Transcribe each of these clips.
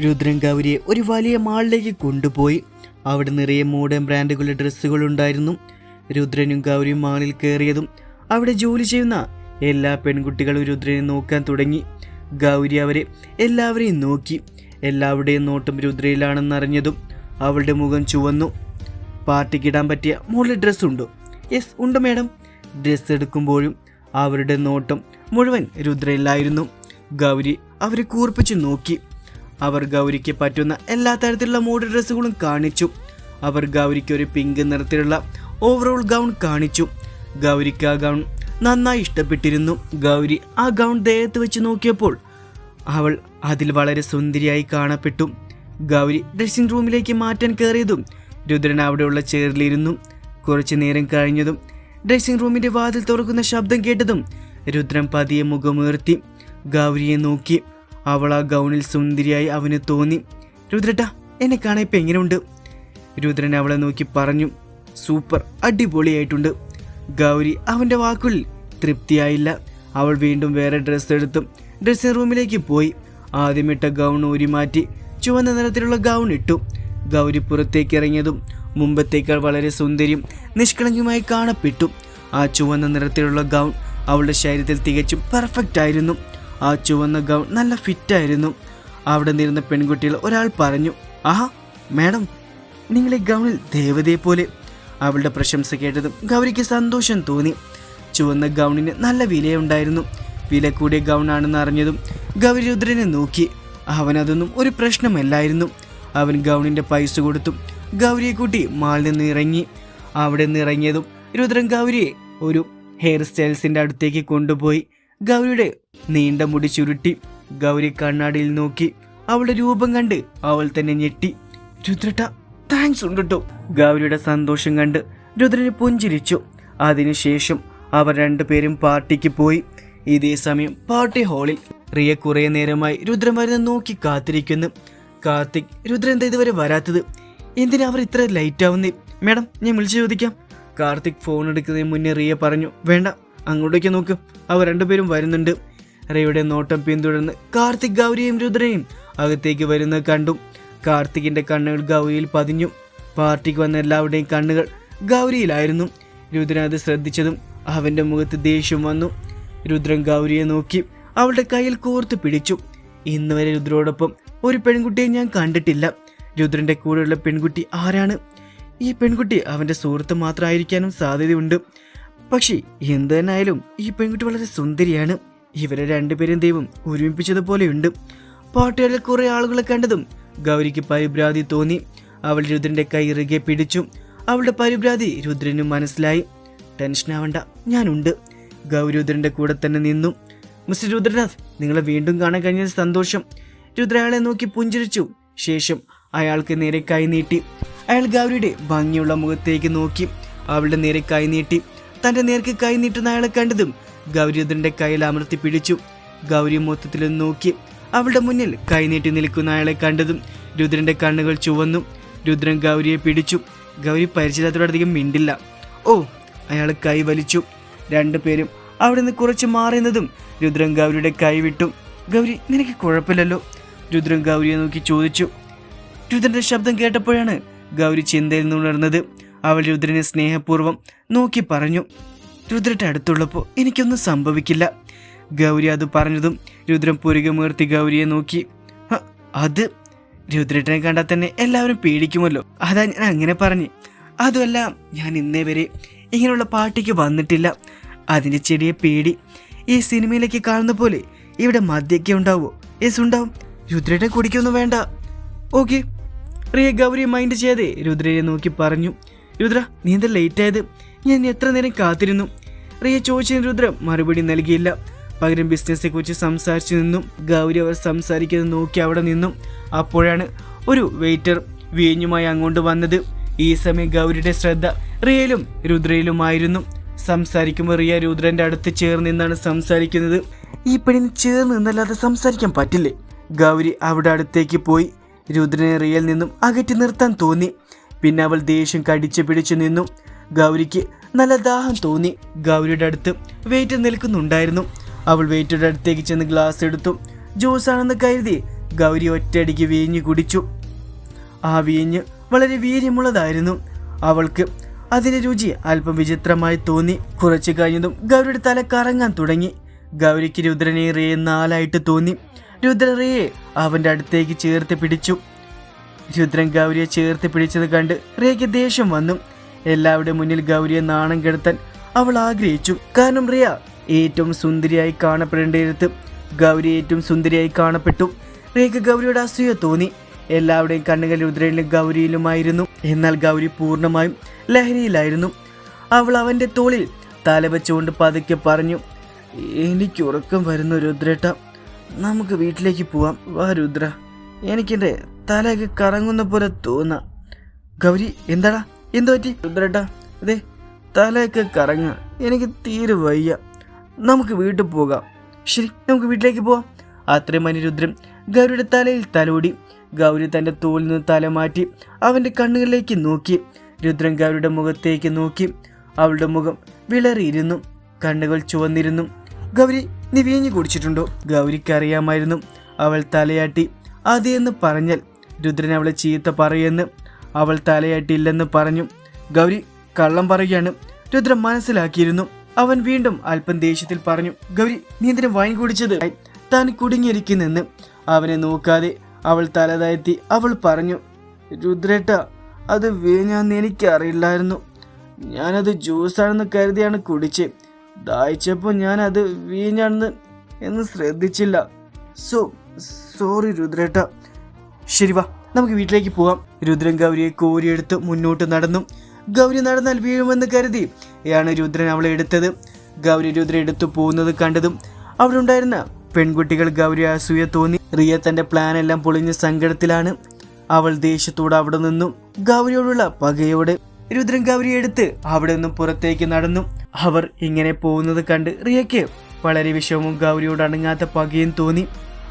രുദ്രൻ ഗൗരിയെ ഒരു വലിയ മാളിലേക്ക് കൊണ്ടുപോയി. അവിടെ നിറയെ മോഡേൺ ബ്രാൻഡുകളുടെ ഡ്രസ്സുകൾ ഉണ്ടായിരുന്നു രുദ്രനും ഗൗരിയും മാളിൽ കയറിയതും അവിടെ ജോലി ചെയ്യുന്ന എല്ലാ പെൺകുട്ടികളും രുദ്രനെ നോക്കാൻ തുടങ്ങി. ഗൗരി അവരെ എല്ലാവരെയും നോക്കി. എല്ലാവരുടെയും നോട്ടം രുദ്രയിലാണെന്നറിഞ്ഞതും അവളുടെ മുഖം ചുവന്നു. പാർട്ടിക്കിടാൻ പറ്റിയ മുകളിൽ ഡ്രസ്സുണ്ടോ? യെസ് ഉണ്ട് മേഡം. ഡ്രസ്സ് എടുക്കുമ്പോഴും അവരുടെ നോട്ടം മുഴുവൻ രുദ്രയിലായിരുന്നു. ഗൗരി അവരെ കൂർപ്പിച്ച് നോക്കി. അവർ ഗൗരിക്ക് പറ്റുന്ന എല്ലാ തരത്തിലുള്ള മോഡൽ ഡ്രസ്സുകളും കാണിച്ചു. അവർ ഗൗരിക്ക് ഒരു പിങ്ക് നിറത്തിലുള്ള ഓവറോൾ ഗൗൺ കാണിച്ചു. ഗൗരിക്ക് ആ ഗൗൺ നന്നായി ഇഷ്ടപ്പെട്ടിരുന്നു. ഗൗരി ആ ഗൗൺ ദേഹത്ത് വെച്ച് നോക്കിയപ്പോൾ അവൾ അതിൽ വളരെ സുന്ദരിയായി കാണപ്പെട്ടു. ഗൗരി ഡ്രസ്സിംഗ് റൂമിലേക്ക് മാറ്റാൻ കയറിയതും രുദ്രൻ അവിടെയുള്ള ചെയറിലിരുന്നു. കുറച്ചു നേരം കഴിഞ്ഞതും ഡ്രസ്സിംഗ് റൂമിന്റെ വാതിൽ തുറക്കുന്ന ശബ്ദം കേട്ടതും രുദ്രൻ പതിയെ മുഖമുയർത്തി ഗൗരിയെ നോക്കി. അവൾ ആ ഗൗണിൽ സുന്ദരിയായി അവന് തോന്നി. രുദ്രട്ട എന്നെ കാണാൻ ഇപ്പം എങ്ങനെയുണ്ട് രുദ്രൻ അവളെ നോക്കി പറഞ്ഞു. സൂപ്പർ അടിപൊളിയായിട്ടുണ്ട്. ഗൗരി അവന്റെ വാക്കുകളിൽ തൃപ്തിയായില്ല. അവൾ വീണ്ടും വേറെ ഡ്രസ്സ് എടുത്തു. ഡ്രസ്സിംഗ് റൂമിലേക്ക് പോയി. ആദ്യമിട്ട ഗൗൺ ഊരി മാറ്റി ചുവന്ന നിറത്തിലുള്ള ഗൗൺ ഇട്ടു. ഗൗരി പുറത്തേക്ക് ഇറങ്ങിയതും മുമ്പത്തേക്കാൾ വളരെ സുന്ദരിയും നിഷ്കളങ്കയുമായി കാണപ്പെട്ടു. ആ ചുവന്ന നിറത്തിലുള്ള ഗൗൺ അവളുടെ ശരീരത്തിൽ തികച്ചും പെർഫെക്റ്റ് ആയിരുന്നു. ആ ചുവന്ന ഗൗൺ നല്ല ഫിറ്റായിരുന്നു അവിടെ നിന്നിരുന്ന പെൺകുട്ടികൾ ഒരാൾ പറഞ്ഞു ആഹാ മാഡം നിങ്ങൾ ഈ ഗൗണിൽ ദേവതയെ പോലെ. അവളുടെ പ്രശംസ കേട്ടതും ഗൗരിക്ക് സന്തോഷം തോന്നി. ചുവന്ന ഗൗണിന് നല്ല വിലയുണ്ടായിരുന്നു. വില കൂടിയ ഗൗണാണെന്ന് അറിഞ്ഞതും ഗൗരി രുദ്രനെ നോക്കി. അവനതൊന്നും ഒരു പ്രശ്നമല്ലായിരുന്നു. അവൻ ഗൗണിന്റെ പൈസ കൊടുത്തു ഗൗരിയെ കൂട്ടി മാളിൽ നിന്ന് ഇറങ്ങി. അവിടെ നിന്ന് ഇറങ്ങിയതും രുദ്രൻ ഗൗരിയെ ഒരു ഹെയർ സ്റ്റൈൽസിന്റെ അടുത്തേക്ക് കൊണ്ടുപോയി ഗൗരിയുടെ നീണ്ട മുടി ചുരുട്ടി. ഗൗരി കണ്ണാടിയിൽ നോക്കി അവളുടെ രൂപം കണ്ട് അവൾ തന്നെ ഞെട്ടി. രുദ്രട്ട താങ്ക്സ് ഉണ്ട് കേട്ടോ ഗൗരിയുടെ സന്തോഷം കണ്ട് രുദ്രന് പുഞ്ചിരിച്ചു. അതിനുശേഷം അവർ രണ്ടുപേരും പാർട്ടിക്ക് പോയി. ഇതേ സമയം പാർട്ടി ഹാളിൽ റിയ കുറേ നേരമായി രുദ്രൻ നോക്കി കാത്തിരിക്കുന്നു. കാർത്തിക് രുദ്രൻ എന്താ ഇതുവരെ വരാത്തത്? എന്തിനാ അവർ ഇത്ര ലൈറ്റ് ആവുന്നേ? മേഡം ഞാൻ വിളിച്ചു ചോദിക്കാം. കാർത്തിക് ഫോൺ എടുക്കുന്നതിന് മുന്നേ റിയ പറഞ്ഞു വേണ്ട അങ്ങോട്ടേക്ക് നോക്ക്. അവർ രണ്ടുപേരും വരുന്നുണ്ട്. റിയയുടെ നോട്ടം പിന്തുടർന്ന് കാർത്തിക് ഗൗരിയും രുദ്രനെയും അകത്തേക്ക് വരുന്നത് കണ്ടു. കാർത്തികിന്റെ കണ്ണുകൾ ഗൗരിയിൽ പതിഞ്ഞു. പാർട്ടിക്ക് വന്ന എല്ലാവരുടെയും കണ്ണുകൾ ഗൗരിയിലായിരുന്നു. രുദ്രൻ അത് ശ്രദ്ധിച്ചതും അവന്റെ മുഖത്ത് ദേഷ്യം വന്നു. രുദ്രൻ ഗൗരിയെ നോക്കി അവളുടെ കയ്യിൽ കോർത്ത് പിടിച്ചു. ഇന്നുവരെ രുദ്രയോടൊപ്പം ഒരു പെൺകുട്ടിയെ ഞാൻ കണ്ടിട്ടില്ല. രുദ്രന്റെ കൂടെയുള്ള പെൺകുട്ടി ആരാണ്? ഈ പെൺകുട്ടി അവന്റെ സുഹൃത്ത് മാത്രമായിരിക്കാനും സാധ്യതയുണ്ട്. പക്ഷേ എന്ത് ഈ പെൺകുട്ടി വളരെ സുന്ദരിയാണ്. ഇവരെ രണ്ടുപേരും ദൈവം ഒരുമിപ്പിച്ചതുപോലെയുണ്ട്. പാട്ടുകളിൽ കുറെ ആളുകളെ കണ്ടതും ഗൗരിക്ക് പരിഭ്രാതി തോന്നി. അവൾ രുദ്രന്റെ കൈ ഇറുകെ പിടിച്ചു. അവളുടെ പരിഭ്രാതി രുദ്രനും മനസ്സിലായി. ടെൻഷൻ ആവണ്ട ഞാനുണ്ട്. ഗൗരി രുദ്രന്റെ കൂടെ തന്നെ നിന്നു. മിസ്റ്റർ രുദ്രനാഥ് നിങ്ങളെ വീണ്ടും കാണാൻ കഴിഞ്ഞ സന്തോഷം. രുദ്ര അയാളെ നോക്കി പുഞ്ചിരിച്ചു. ശേഷം അയാൾക്ക് നേരെ കൈ നീട്ടി. അയാൾ ഗൗരിയുടെ ഭംഗിയുള്ള മുഖത്തേക്ക് നോക്കി. അവളുടെ നേരെ കൈ നീട്ടി. തന്റെ നേർക്ക് കൈ നീട്ടുന്ന അയാളെ കണ്ടതും ഗൗരി രുദ്രന്റെ കയ്യിൽ അമർത്തി പിടിച്ചു. ഗൗരി മൊത്തത്തിൽ നോക്കി. അവളുടെ മുന്നിൽ കൈ നീട്ടി നിൽക്കുന്ന അയാളെ കണ്ടതും രുദ്രന്റെ കണ്ണുകൾ ചുവന്നു. രുദ്രൻ ഗൗരിയെ പിടിച്ചു. ഗൗരി പരിചയത്തോടധികം മിണ്ടില്ല. ഓ അയാൾ കൈ വലിച്ചു. രണ്ടുപേരും അവിടെ നിന്ന് കുറച്ച് മാറുന്നതും രുദ്രൻ ഗൗരിയുടെ കൈ വിട്ടു. ഗൗരി നിനക്ക് കുഴപ്പമില്ലല്ലോ. രുദ്രൻ ഗൗരിയെ നോക്കി ചോദിച്ചു. രുദ്രന്റെ ശബ്ദം കേട്ടപ്പോഴാണ് ഗൗരി ചിന്തയിൽ നിന്നുണർന്നത് അവൾ രുദ്രനെ സ്നേഹപൂർവം നോക്കി പറഞ്ഞു രുദ്രന്റെ അടുത്തുള്ളപ്പോൾ എനിക്കൊന്നും സംഭവിക്കില്ല. ഗൗരി അത് പറഞ്ഞതും രുദ്രൻ പുരുകമുയർത്തി ഗൗരിയെ നോക്കി അത് രുദ്രേട്ടനെ കണ്ടാൽ തന്നെ എല്ലാവരും പേടിക്കുമല്ലോ. അതാ ഞാൻ അങ്ങനെ പറഞ്ഞു അതുമല്ല ഞാൻ ഇന്നേ വരെ ഇങ്ങനെയുള്ള പാർട്ടിക്ക് വന്നിട്ടില്ല. അതിന്റെ ചെടിയെ പേടി. ഈ സിനിമയിലേക്ക് കാണുന്ന പോലെ ഇവിടെ മദ്യൊക്കെ ഉണ്ടാവുമോ യെസ് ഉണ്ടാവും. രുദ്രേട്ടൻ കുടിക്കൊന്നും വേണ്ട. ഓക്കെ. റിയ ഗൗരിയെ മൈൻഡ് ചെയ്യാതെ രുദ്രയെ നോക്കി പറഞ്ഞു. രുദ്ര നീ എന്താ ലേറ്റ് ആയത്? ഞാൻ എത്ര നേരം കാത്തിരുന്നു? റിയ ചോദിച്ചതിന് രുദ്ര മറുപടി നൽകിയില്ല. പകരം ബിസിനസ്സിനെ കുറിച്ച് സംസാരിച്ചു നിന്നും. ഗൗരി അവർ സംസാരിക്കുന്നത് നോക്കി അവിടെ നിന്നു. അപ്പോഴാണ് ഒരു വെയിറ്റർ വീഞ്ഞുമായി അങ്ങോട്ട് വന്നത്. ഈ സമയം ഗൗരിയുടെ ശ്രദ്ധ റിയയിലും രുദ്രയിലുമായിരുന്നു. സംസാരിക്കുമ്പോൾ റിയ രുദ്രന്റെ അടുത്ത് ചേർന്ന് നിന്നാണ് സംസാരിക്കുന്നത്. ഈ പെണ്ണിന് ചേർന്ന് നിന്നല്ലാതെ സംസാരിക്കാൻ പറ്റില്ലേ? ഗൗരി അവിടെ അടുത്തേക്ക് പോയി. രുദ്രനെ റിയൽ നിന്നും അകറ്റി നിർത്താൻ തോന്നി. പിന്നെ അവൾ ദേഷ്യം കടിച്ചു പിടിച്ചു നിന്നു. ഗൗരിക്ക് നല്ല ദാഹം തോന്നി. ഗൗരിയുടെ അടുത്ത് വെയിറ്റ് നിൽക്കുന്നുണ്ടായിരുന്നു. അവൾ വെയിറ്ററുടെ അടുത്തേക്ക് ചെന്ന് ഗ്ലാസ് എടുത്തു. ജ്യൂസ് ആണെന്ന് കരുതി ഗൗരി ഒറ്റയടിക്ക് വീഞ്ഞ് കുടിച്ചു. ആ വീഞ്ഞ് വളരെ വീര്യമുള്ളതായിരുന്നു. അവൾക്ക് അതിന്റെ രുചി അല്പം വിചിത്രമായി തോന്നി. കുറച്ചു കഴിഞ്ഞതും ഗൗരിയുടെ തല കറങ്ങാൻ തുടങ്ങി. ഗൗരിക്ക് രുദ്രനെ നാലായിട്ട് തോന്നി. രുദ്ര റേയെ അവന്റെ അടുത്തേക്ക് ചേർത്ത് പിടിച്ചു. രുദ്രൻ ഗൗരിയെ ചേർത്ത് പിടിച്ചത് കണ്ട് റിയയ്ക്ക് ദേഷ്യം വന്നു. എല്ലാവരുടെ മുന്നിൽ ഗൗരിയെ നാണം കെടുത്താൻ അവൾ ആഗ്രഹിച്ചു. കാരണം റിയ ഏറ്റവും സുന്ദരിയായി കാണപ്പെടേണ്ടിടത്ത് ഗൗരി ഏറ്റവും സുന്ദരിയായി കാണപ്പെട്ടു. റിയയ്ക്ക് ഗൗരിയുടെ അസൂയ തോന്നി. എല്ലാവരുടെയും കണ്ണുകൾ രുദ്രയിലും ഗൗരിയിലുമായിരുന്നു. എന്നാൽ ഗൗരി പൂർണമായും ലഹരിയിലായിരുന്നു. അവൾ അവന്റെ തോളിൽ തല വെച്ചുകൊണ്ട് പതുക്കെ പറഞ്ഞു എനിക്ക് ഉറക്കം വരുന്നു രുദ്രേട്ട. നമുക്ക് വീട്ടിലേക്ക് പോവാം വാ രുദ്ര എനിക്കെന്റെ തലയൊക്കെ കറങ്ങുന്ന പോലെ തോന്നാം. ഗൗരി എന്താടാ? എന്തു പറ്റി? രുദ്രേട്ടാ അതെ തലയൊക്കെ കറങ്ങ. എനിക്ക് തീരെ വയ്യ. നമുക്ക് വീട്ടിൽ പോകാം. ശരി നമുക്ക് വീട്ടിലേക്ക് പോവാം. അത്രയും അനിരുദ്രൻ ഗൗരിയുടെ തലയിൽ തലോടി. ഗൗരി തന്റെ തോളിൽ നിന്ന് തല മാറ്റി അവന്റെ കണ്ണുകളിലേക്ക് നോക്കി. രുദ്രൻ ഗൗരിയുടെ മുഖത്തേക്ക് നോക്കി. അവളുടെ മുഖം വിളറിയിരുന്നു. കണ്ണുകൾ ചുവന്നിരുന്നു. ഗൗരി നീ വീഞ്ഞു കുടിച്ചിട്ടുണ്ടോ? ഗൗരിക്കറിയാമായിരുന്നു അവൾ തലയാട്ടി അതേന്ന് പറഞ്ഞാൽ രുദ്രൻ അവളെ ചീത്ത പറയുമെന്ന് അവൾ തലയാട്ടിയില്ലെന്ന് പറഞ്ഞു. ഗൗരി കള്ളം പറയുകയാണ്. രുദ്രൻ മനസ്സിലാക്കിയിരുന്നു. അവൻ വീണ്ടും അല്പം ദേഷ്യത്തിൽ പറഞ്ഞു ഗൗരി നീ എന്തിനു വൈൻ കുടിച്ചത്? താൻ കുടുങ്ങിയിരിക്കുന്നെന്ന്. അവനെ നോക്കാതെ അവൾ തലതായെത്തി അവൾ പറഞ്ഞു രുദ്രേട്ട അത് വീഞ്ഞാന്ന് എനിക്കറിയില്ലായിരുന്നു. ഞാനത് ജ്യൂസാണെന്ന് കരുതിയാണ് കുടിച്ച്. ദാഹിച്ചപ്പോൾ അത് വീഞ്ഞാണെന്ന് എന്ന് ശ്രദ്ധിച്ചില്ല. സോ സോറി രുദ്രേട്ട. ശരി വാ നമുക്ക് വീട്ടിലേക്ക് പോവാം. രുദ്രൻ ഗൗരിയെ കോരിയെടുത്ത് മുന്നോട്ട് നടന്നു. ഗൗരി നടന്നാൽ വീഴുമെന്ന് കരുതി ഇയാണ് രുദ്രൻ അവളെ എടുത്തത്. ഗൗരി രുദ്ര എടുത്തു പോകുന്നത് കണ്ടതും അവിടെ ഉണ്ടായിരുന്ന പെൺകുട്ടികൾ ഗൗരി അസൂയ തോന്നി. റിയ തന്റെ പ്ലാൻ എല്ലാം പൊളിഞ്ഞ സങ്കടത്തിലാണ്. അവൾ ദേഷ്യത്തോടെ അവിടെ നിന്നു. ഗൗരിയോടുള്ള പകയോടെ രുദ്രൻ ഗൗരിയെ എടുത്ത് അവിടെ നിന്നും പുറത്തേക്ക് നടന്നു. അവർ ഇങ്ങനെ പോകുന്നത് കണ്ട് റിയയ്ക്ക് വളരെ വിഷമവും ഗൗരിയോട് അടങ്ങാത്ത പകയും തോന്നി.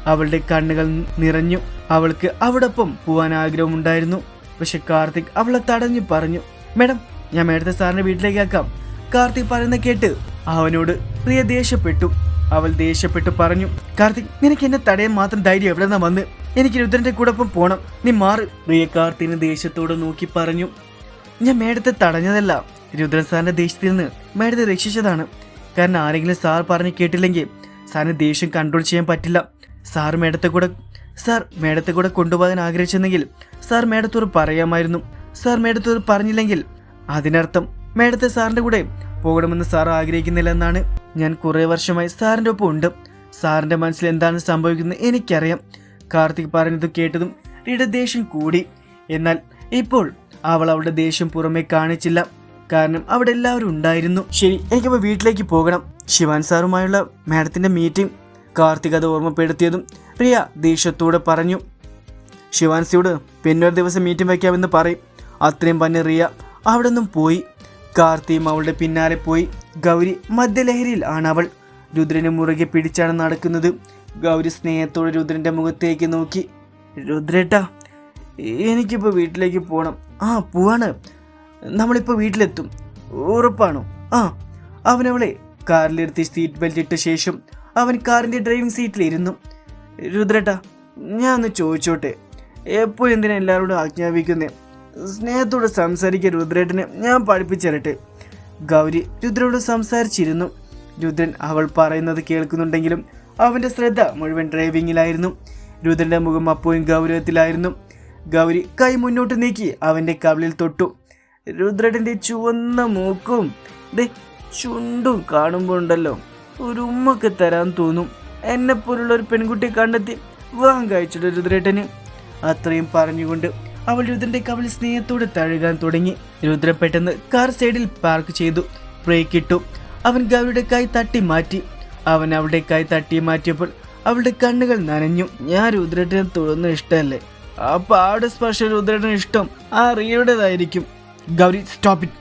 അവളുടെ കണ്ണുകൾ നിറഞ്ഞു. അവൾക്ക് അവിടൊപ്പം പോവാൻ ആഗ്രഹമുണ്ടായിരുന്നു. പക്ഷെ കാർത്തിക് അവളെ തടഞ്ഞു പറഞ്ഞു മേഡം ഞാൻ മേഡത്തെ സാറിന്റെ വീട്ടിലേക്ക് ആക്കാം. കാർത്തിക് പറയുന്ന കേട്ട് അവനോട് റിയ ദേഷ്യപ്പെട്ടു. അവൾ ദേഷ്യപ്പെട്ടു പറഞ്ഞു കാർത്തിക് നിനക്ക് എന്നെ തടയാൻ മാത്രം ധൈര്യം എവിടെ നിന്നാ വന്ന്? എനിക്ക് രുദ്രന്റെ കൂടൊപ്പം പോണം. നീ മാറ്. റിയ കാർത്തിന് ദേഷ്യത്തോടെ നോക്കി പറഞ്ഞു. ഞാൻ മേഡത്തെ തടഞ്ഞതല്ല. രുദ്രൻ സാറിന്റെ ദേഷ്യത്തിൽ നിന്ന് മേഡത്തെ രക്ഷിച്ചതാണ്. കാരണം ആരെങ്കിലും സാർ പറഞ്ഞ് കേട്ടില്ലെങ്കിൽ സാറിന് ദേഷ്യം കൺട്രോൾ ചെയ്യാൻ പറ്റില്ല. സാർ മേഡത്തെ കൂടെ സാർ മേഡത്തെ കൂടെ കൊണ്ടുപോകാൻ ആഗ്രഹിച്ചെന്നെങ്കിൽ സാർ മേഡത്തോട് പറയാമായിരുന്നു. സാർ മേഡത്തോട് പറഞ്ഞില്ലെങ്കിൽ അതിനർത്ഥം മേഡത്തെ സാറിന്റെ കൂടെ പോകണമെന്ന് സാർ ആഗ്രഹിക്കുന്നില്ലെന്നാണ്. ഞാൻ കുറേ വർഷമായി സാറിന്റെ ഒപ്പം ഉണ്ട്. സാറിന്റെ മനസ്സിൽ എന്താണ് സംഭവിക്കുന്നത് എനിക്കറിയാം. കാർത്തിക് പറഞ്ഞത് കേട്ടതും റിയുടെ ദേഷ്യം കൂടി. എന്നാൽ ഇപ്പോൾ അവൾ അവളുടെ ദേഷ്യം പുറമെ കാണിച്ചില്ല. കാരണം അവിടെ എല്ലാവരും ഉണ്ടായിരുന്നു. ശരി എനിക്കപ്പോൾ വീട്ടിലേക്ക് പോകണം. ശിവാൻ സാറുമായുള്ള മാഡത്തിന്റെ മീറ്റിംഗ്. കാർത്തിക് അത് ഓർമ്മപ്പെടുത്തിയതും റിയ ദേഷ്യത്തോടെ പറഞ്ഞു. ശിവാൻസിയോട് പിന്നൊരു ദിവസം മീറ്റിംഗ് വയ്ക്കാമെന്ന് പറയും. അത്രയും പറഞ്ഞ് റിയ അവിടെ നിന്നും പോയി. കാർത്തിയും അവളുടെ പിന്നാലെ പോയി. ഗൗരി മദ്യലഹരിയിൽ ആണ് അവൾ. രുദ്രനെ മുറുകെ പിടിച്ചാണ് നടക്കുന്നത്. ഗൗരി സ്നേഹത്തോടെ രുദ്രന്റെ മുഖത്തേക്ക് നോക്കി. രുദ്രേട്ടാ എനിക്കിപ്പോൾ വീട്ടിലേക്ക് പോകണം ആ പോവാണ്. നമ്മളിപ്പോൾ വീട്ടിലെത്തും. ഉറപ്പാണോ? ആ അവനവളെ കാറിലിരുത്തി സീറ്റ് ബെൽറ്റ് ഇട്ട ശേഷം അവൻ കാറിന്റെ ഡ്രൈവിംഗ് സീറ്റിലിരുന്നു രുദ്രേട്ടാ ഞാൻ ഒന്ന് ചോദിച്ചോട്ടെ. എപ്പോഴും എന്തിനാ എല്ലാവരോടും ആജ്ഞാപിക്കുന്നേ? സ്നേഹത്തോട് സംസാരിക്കുക രുദ്രേട്ടനെ ഞാൻ പഠിപ്പിച്ചരട്ടെ. ഗൗരി രുദ്രനോട് സംസാരിച്ചിരുന്നു. രുദ്രൻ അവൾ പറയുന്നത് കേൾക്കുന്നുണ്ടെങ്കിലും അവന്റെ ശ്രദ്ധ മുഴുവൻ ഡ്രൈവിങ്ങിലായിരുന്നു രുദ്രന്റെ മുഖം അപ്പോഴും ഗൗരവത്തിലായിരുന്നു. ഗൗരി കൈ മുന്നോട്ട് നീക്കി അവന്റെ കവിളിൽ തൊട്ടു. രുദ്രടിന്റെ ചുവന്ന മൂക്കും ദേ ചുണ്ടും കാണുമ്പോൾ ഉണ്ടല്ലോ ഒരു ഉമ്മക്ക് തരാൻ തോന്നും. എന്നെ പോലുള്ള ഒരു പെൺകുട്ടി കണ്ടെത്തി വിവാഹം രുദ്രേട്ടന്. അത്രയും പറഞ്ഞുകൊണ്ട് അവൾ രുദ്രന്റെ കവിളിൽ സ്നേഹത്തോടെ തഴുകാൻ തുടങ്ങി. രുദ്രൻ പെട്ടെന്ന് കാർ സൈഡിൽ പാർക്ക് ചെയ്തു. ബ്രേക്ക് ഇട്ടു. അവൻ ഗൗരിയുടെ കൈ തട്ടി മാറ്റി. അവൻ അവളുടെ കൈ തട്ടി മാറ്റിയപ്പോൾ അവളുടെ കണ്ണുകൾ നനഞ്ഞു. ഞാൻ രുദ്രേട്ടനെ തുടർന്ന് ഇഷ്ടമല്ലേ ആ പാട് സ്പർശ രുദ്രേട്ടന് ഇഷ്ടം ആ റിയയുടേതായിരിക്കും ഗൗരി സ്റ്റോപ്പ് ഇറ്റ്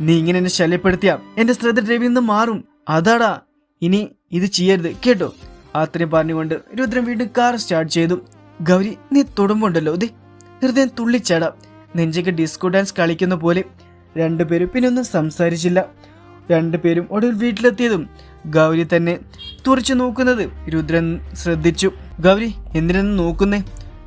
നീ ഇങ്ങനെ എന്നെ ശല്യപ്പെടുത്തിയ എന്റെ ശ്രദ്ധ ഡ്രൈവിൽ നിന്ന് മാറും. അതാടാ. ഇനി ഇത് ചെയ്യരുത് കേട്ടോ? അത്രയും പറഞ്ഞുകൊണ്ട് രുദ്രൻ വീണ്ടും കാർ സ്റ്റാർട്ട് ചെയ്തു. ഗൗരി നീ തൊടുമ്പുണ്ടല്ലോ ദേ. ഹൃദയം തുള്ളിച്ചാടാ. നെഞ്ചക്ക് ഡിസ്കോ ഡാൻസ് കളിക്കുന്ന പോലെ. രണ്ടുപേരും പിന്നെ ഒന്നും സംസാരിച്ചില്ല. രണ്ടുപേരും ഒടുവിൽ വീട്ടിലെത്തിയതും ഗൗരി തന്നെ തുറച്ചു നോക്കുന്നത് രുദ്രൻ ശ്രദ്ധിച്ചു. ഗൗരി എന്തിനെന്ന് നോക്കുന്നേ?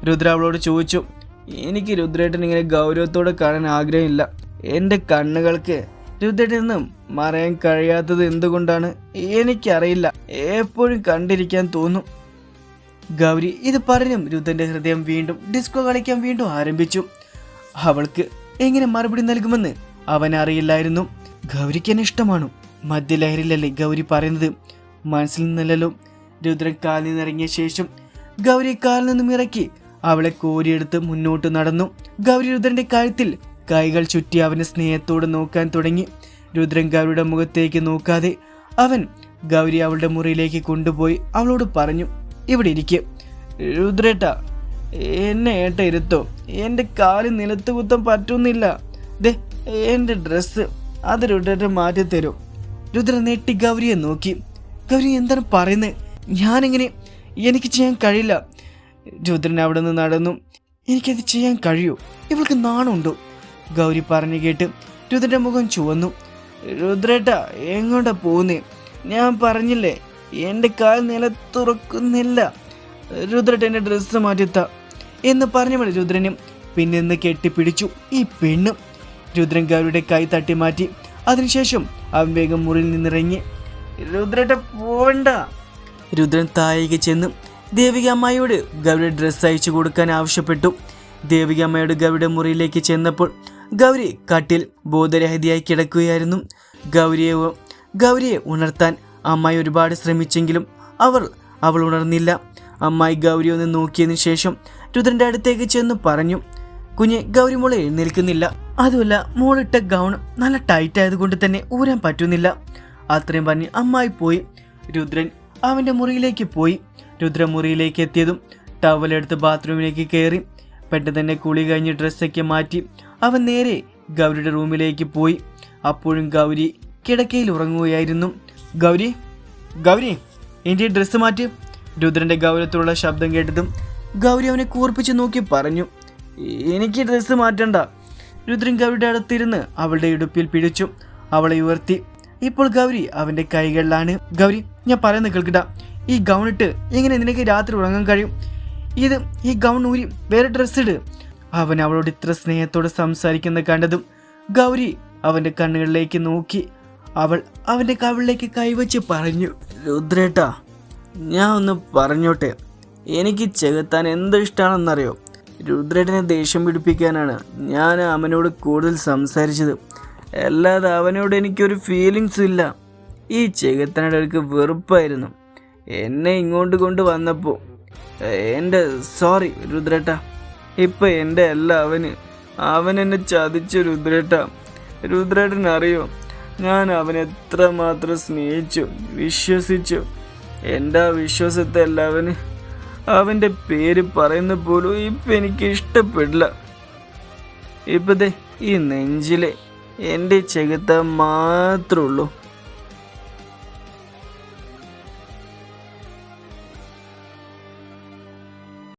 രുദ്ര അവളോട് ചോദിച്ചു എനിക്ക് രുദ്രേട്ടൻ ഇങ്ങനെ ഗൗരവത്തോടെ കാണാൻ ആഗ്രഹമില്ല. എന്റെ കണ്ണുകൾക്ക് രുദ്രേട്ടൻ നിന്നും മറയാൻ കഴിയാത്തത് എന്തുകൊണ്ടാണ്? എനിക്കറിയില്ല. എപ്പോഴും കണ്ടിരിക്കാൻ തോന്നും. ഗൗരി ഇത് പറഞ്ഞും രുദ്രന്റെ ഹൃദയം വീണ്ടും ഡിസ്കോ കളിക്കാൻ വീണ്ടും ആരംഭിച്ചു. അവൾക്ക് എങ്ങനെ മറുപടി നൽകുമെന്ന് അറിയില്ലായിരുന്നു. ഗൗരിക്ക് എന്നെ ഇഷ്ടമാണ്. മദ്യലഹരിയിലല്ലേ ഗൗരി പറയുന്നത്? മനസ്സിൽ നിന്നല്ലല്ലോ. രുദ്രൻ കാലിൽ നിന്നിറങ്ങിയ ശേഷം ഗൗരി കാലിൽ നിന്നും ഇറക്കി അവളെ കോരിയെടുത്ത് മുന്നോട്ട് നടന്നു. ഗൗരി രുദ്രന്റെ കഴുത്തിൽ കൈകൾ ചുറ്റി അവനെ സ്നേഹത്തോടെ നോക്കാൻ തുടങ്ങി. രുദ്രൻ ഗൗരിയുടെ മുഖത്തേക്ക് നോക്കാതെ അവൻ ഗൗരി അവളുടെ മുറിയിലേക്ക് കൊണ്ടുപോയി അവളോട് പറഞ്ഞു ഇവിടെ ഇരിക്കെ. രുദ്രേട്ട എന്നെ ഏട്ട ഇരുത്തോ. എന്റെ കാൽ നിലത്ത് കുത്തം പറ്റുന്നില്ല. ദേ എന്റെ ഡ്രസ്സ് അത് രുദ്രേട്ട മാറ്റി തരും. രുദ്ര നെട്ടി ഗൗരിയെ നോക്കി. ഗൗരി എന്താണ് പറയുന്നത് ഞാനിങ്ങനെ എനിക്ക് ചെയ്യാൻ കഴിയില്ല. രുദ്രൻ അവിടെ നിന്ന് നടന്നു. എനിക്കത് ചെയ്യാൻ കഴിയൂ. ഇവൾക്ക് നാണുണ്ടോ. ഗൗരി പറഞ്ഞു കേട്ട് രുദ്രന്റെ മുഖം ചുവന്നു. രുദ്രേട്ട എങ്ങോട്ടാ പോകുന്നേ ഞാൻ പറഞ്ഞില്ലേ എന്റെ കാൽ നില തുറക്കുന്നില്ല. രുദ്രേട്ട എന്റെ ഡ്രസ്സ് മാറ്റിത്ത. എന്ന് പറഞ്ഞവൾ രുദ്രനും പിന്നെ നിന്ന് കെട്ടിപ്പിടിച്ചു. ഈ പെണ്ണ്. രുദ്രൻ ഗൗരിയുടെ കൈ തട്ടി മാറ്റി. അതിനുശേഷം അവൻ വേഗം മുറിയിൽ നിന്നിറങ്ങി. രുദ്രേട്ട പോവണ്ട. രുദ്രൻ താഴേക്ക് ചെന്ന് ദേവിക ഗൗരി ഡ്രസ്സ് അയച്ചു കൊടുക്കാൻ ആവശ്യപ്പെട്ടു. ദേവിക അമ്മയോട് ഗൗരിയുടെ മുറിയിലേക്ക് ചെന്നപ്പോൾ ഗൗരി കട്ടിൽ ബോധരഹിതയായി കിടക്കുകയായിരുന്നു. ഗൗരിയെ ഗൗരിയെ ഉണർത്താൻ അമ്മായി ഒരുപാട് ശ്രമിച്ചെങ്കിലും അവർ അവൾ ഉണർന്നില്ല. അമ്മായി ഗൗരി ഒന്ന് നോക്കിയതിനു ശേഷം രുദ്രന്റെ അടുത്തേക്ക് ചെന്ന് പറഞ്ഞു കുഞ്ഞെ ഗൗരി മോളെ എഴുന്നേൽക്കുന്നില്ല. അതുമല്ല മോളിട്ട ഗൗൺ നല്ല ടൈറ്റ് ആയതുകൊണ്ട് തന്നെ ഊരാൻ പറ്റുന്നില്ല. അത്രയും പറഞ്ഞ് അമ്മായി പോയി. രുദ്രൻ അവന്റെ മുറിയിലേക്ക് പോയി. രുദ്ര മുറിയിലേക്ക് എത്തിയതും ടവലെടുത്ത് ബാത്റൂമിലേക്ക് കയറി പെട്ടെന്ന് തന്നെ കുളി കഴിഞ്ഞ് ഡ്രസ്സൊക്കെ മാറ്റി അവൻ നേരെ ഗൗരിയുടെ റൂമിലേക്ക് പോയി. അപ്പോഴും ഗൗരി കിടക്കയിൽ ഉറങ്ങുകയായിരുന്നു. ഗൗരി ഗൗരി എന്റെ ഡ്രസ്സ് മാറ്റി. രുദ്രന്റെ ഗൗരവത്തിലുള്ള ശബ്ദം കേട്ടതും ഗൗരി അവനെ കൂർപ്പിച്ച് നോക്കി പറഞ്ഞു എനിക്ക് ഡ്രസ്സ് മാറ്റണ്ട. രുദ്രൻ ഗൗരിയുടെ അടുത്തിരുന്ന് അവളുടെ ഇടുപ്പിൽ പിടിച്ചു അവളെ ഉയർത്തി. ഇപ്പോൾ ഗൗരി അവന്റെ കൈകളിലാണ്. ഗൗരി ഞാൻ പറയുന്നത് കേൾക്കട്ട ഈ ഗൗൺ ഇട്ട് ഇങ്ങനെ നിനക്ക് രാത്രി ഉറങ്ങാൻ കഴിയും. ഇത് ഈ ഗൗൺ ഊരി വേറെ ഡ്രസ്സ് ഇട്. അവൻ അവളോട് ഇത്ര സ്നേഹത്തോടെ സംസാരിക്കുന്ന കണ്ടതും ഗൗരി അവന്റെ കണ്ണുകളിലേക്ക് നോക്കി. അവൾ അവന്റെ കവിളിലേക്ക് കൈവച്ച് പറഞ്ഞു രുദ്രേട്ടാ ഞാൻ ഒന്ന് പറഞ്ഞോട്ടെ. എനിക്ക് ചെകുത്താൻ എന്ത് ഇഷ്ടമാണെന്നറിയോ രുദ്രേട്ടനെ ദേഷ്യം പിടിപ്പിക്കാനാണ് ഞാൻ അവനോട് കൂടുതൽ സംസാരിച്ചത്. അല്ലാതെ അവനോട് എനിക്കൊരു ഫീലിങ്സും ഇല്ല. ഈ ചെകുത്താനോട് എനിക്ക് വെറുപ്പായിരുന്നു. എന്നെ ഇങ്ങോട്ട് കൊണ്ട് വന്നപ്പോൾ എന്റെ സോറി രുദ്രേട്ട. ഇപ്പം എന്റെ അല്ല അവന്. അവൻ എന്നെ ചതിച്ചു രുദ്രേട്ട. രുദ്രേട്ടൻ അറിയോ? ഞാൻ അവനെ എത്രമാത്രം സ്നേഹിച്ചു വിശ്വസിച്ചു. എന്റെ ആ വിശ്വാസത്തെ അല്ല അവന്. അവന്റെ പേര് പറയുന്ന പോലും ഇപ്പം എനിക്ക് ഇഷ്ടപ്പെടില്ല. ഇപ്പതേ ഈ നെഞ്ചിലെ എന്റെ ചെകുത്ത മാത്രമേ ഉള്ളൂ.